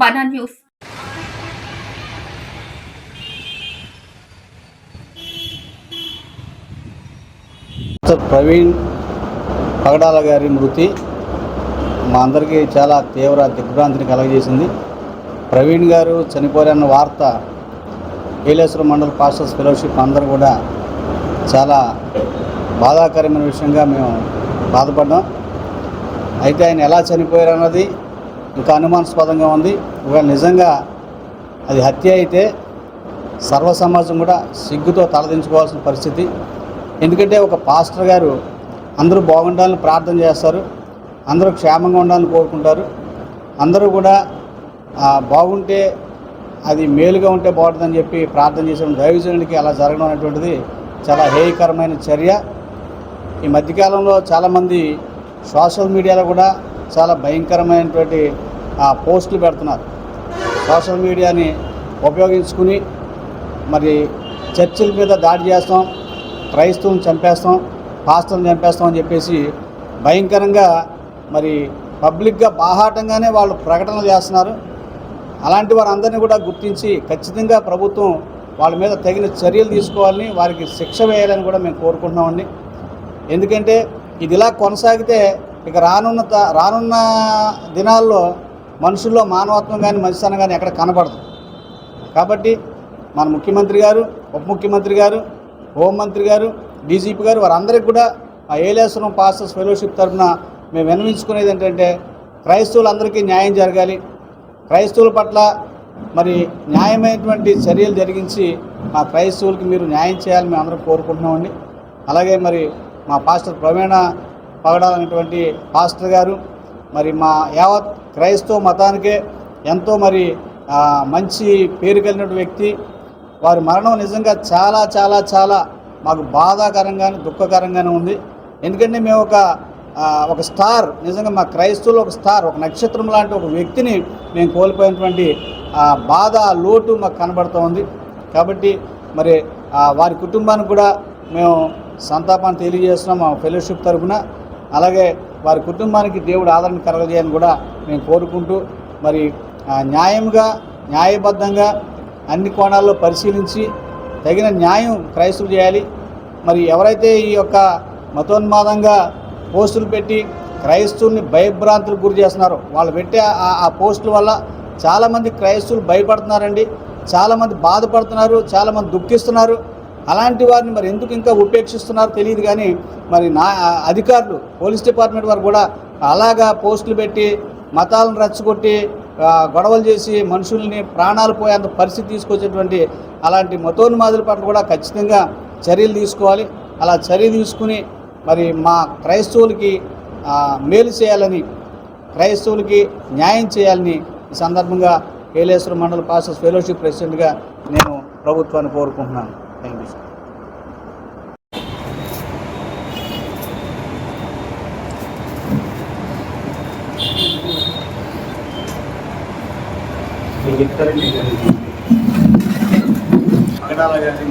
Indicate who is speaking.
Speaker 1: బనా news
Speaker 2: Praveen పగడాల గారి మృతి మా అందరికీ చాలా తీవ్ర దిగ్భ్రాంతిని కలగజేసింది. ప్రవీణ్ గారు చనిపోయారన్న వార్త ఏలేశ్వరం మండల పాస్టర్స్ ఫెలోషిప్ అందరూ కూడా చాలా బాధాకరమైన విషయంగా మేము బాధపడ్డాం. అయితే ఆయన ఎలా చనిపోయారన్నది ఇంకా అనుమానాస్పదంగా ఉంది. ఒకవేళ నిజంగా అది హత్య అయితే సర్వ సమాజం కూడా సిగ్గుతో తలదించుకోవాల్సిన పరిస్థితి. ఎందుకంటే ఒక పాస్టర్ గారు అందరూ బాగుండాలని ప్రార్థన చేస్తారు. అందరూ క్షేమంగా ఉండాలని కోరుకుంటారు. అందరూ కూడా బాగుంటే అది మేలుగా ఉంటే బాగుంటుందని చెప్పి ప్రార్థన చేసిన దైవజనుడికి అలా జరగడం అనేటువంటిది చాలా హేయకరమైన చర్య. ఈ మధ్యకాలంలో చాలామంది సోషల్ మీడియాలో కూడా చాలా భయంకరమైనటువంటి పోస్టులు పెడుతున్నారు. సోషల్ మీడియాని ఉపయోగించుకుని మరి చర్చిల మీద దాడి చేస్తాం క్రైస్తవుని చంపేస్తాం పాస్టర్ని చంపేస్తాం అని చెప్పేసి భయంకరంగా మరి పబ్లిక్గా బాహాటంగానే వాళ్ళు ప్రకటనలు చేస్తున్నారు. అలాంటి వారందరినీ కూడా గుర్తించి ఖచ్చితంగా ప్రభుత్వం వాళ్ళ మీద తగిన చర్యలు తీసుకోవాలని వారికి శిక్ష వేయాలని కూడా మేము కోరుకుంటున్నామండి. ఎందుకంటే ఇది ఇలా కొనసాగితే ఇక రానున్న త- రానున్న దినాల్లో మనుషుల్లో మానవత్వం కానీ మంచితనం కానీ ఎక్కడ కనబడదు. కాబట్టి మన ముఖ్యమంత్రి గారు ఉప ముఖ్యమంత్రి గారు హోంమంత్రి గారు డీజీపీ గారు వారందరికీ కూడా ఆ ఏలేశ్వరం పాస్టర్స్ ఫెలోషిప్ తరఫున మేము విన్నవించుకునేది ఏంటంటే క్రైస్తవులందరికీ న్యాయం జరగాలి. క్రైస్తవుల పట్ల మరి న్యాయమైనటువంటి చర్యలు జరిగించి మా క్రైస్తవులకి మీరు న్యాయం చేయాలని మేము అందరం కోరుకుంటున్నామండి. అలాగే మరి మా పాస్టర్ ప్రవీణ పగడాలనేటువంటి పాస్టర్ గారు మరి మా యావత్ క్రైస్తవ మతానికే ఎంతో మరి మంచి పేరు కలిగిన వ్యక్తి. వారి మరణం నిజంగా చాలా చాలా చాలా మాకు బాధాకరంగానే దుఃఖకరంగానే ఉంది. ఎందుకంటే మేము ఒక ఒక స్టార్ నిజంగా మా క్రైస్తవులు ఒక స్టార్ ఒక నక్షత్రం లాంటి ఒక వ్యక్తిని మేము కోల్పోయినటువంటి బాధ లోటు మాకు కనబడుతూ ఉంది. కాబట్టి మరి వారి కుటుంబానికి కూడా మేము సంతాపాన్ని తెలియజేస్తున్నాం మా ఫెలోషిప్ తరఫున అలాగే వారి కుటుంబానికి దేవుడు ఆదరణ కలగజేయని కూడా మేము కోరుకుంటూ మరి ఆ, న్యాయంగా న్యాయబద్ధంగా అన్ని కోణాల్లో పరిశీలించి తగిన న్యాయం క్రైస్తవులు చేయాలి. మరి ఎవరైతే ఈ యొక్క మతోన్మాదంగా పోస్టులు పెట్టి క్రైస్తవుల్ని భయభ్రాంతులకు గురి చేస్తున్నారో వాళ్ళు పెట్టే ఆ- ఆ పోస్టుల వల్ల చాలామంది క్రైస్తవులు భయపడుతున్నారండి. చాలామంది బాధపడుతున్నారు చాలామంది దుఃఖిస్తున్నారు. అలాంటి వారిని మరి ఎందుకు ఇంకా ఉపేక్షిస్తున్నారో తెలియదు కానీ మరి నా అధికారులు పోలీస్ డిపార్ట్మెంట్ వారు కూడా అలాగా పోస్టులు పెట్టి మతాలను రచ్చగొట్టి గొడవలు చేసి మనుషుల్ని ప్రాణాలు పోయేంత పరిస్థితి తీసుకొచ్చేటువంటి అలాంటి మతోన్మాదుల పట్ల కూడా ఖచ్చితంగా చర్యలు తీసుకోవాలి. అలా చర్య తీసుకుని మరి మా క్రైస్తవులకి మేలు చేయాలని క్రైస్తవులకి న్యాయం చేయాలని ఈ సందర్భంగా కేలేశ్వర మండల పాస్టర్స్ ఫెలోషిప్ ప్రెసిడెంట్గా నేను ప్రభుత్వాన్ని కోరుకుంటున్నాను. థ్యాంక్ యూ సార్ మీకు చెప్తారండి పగడాల గారి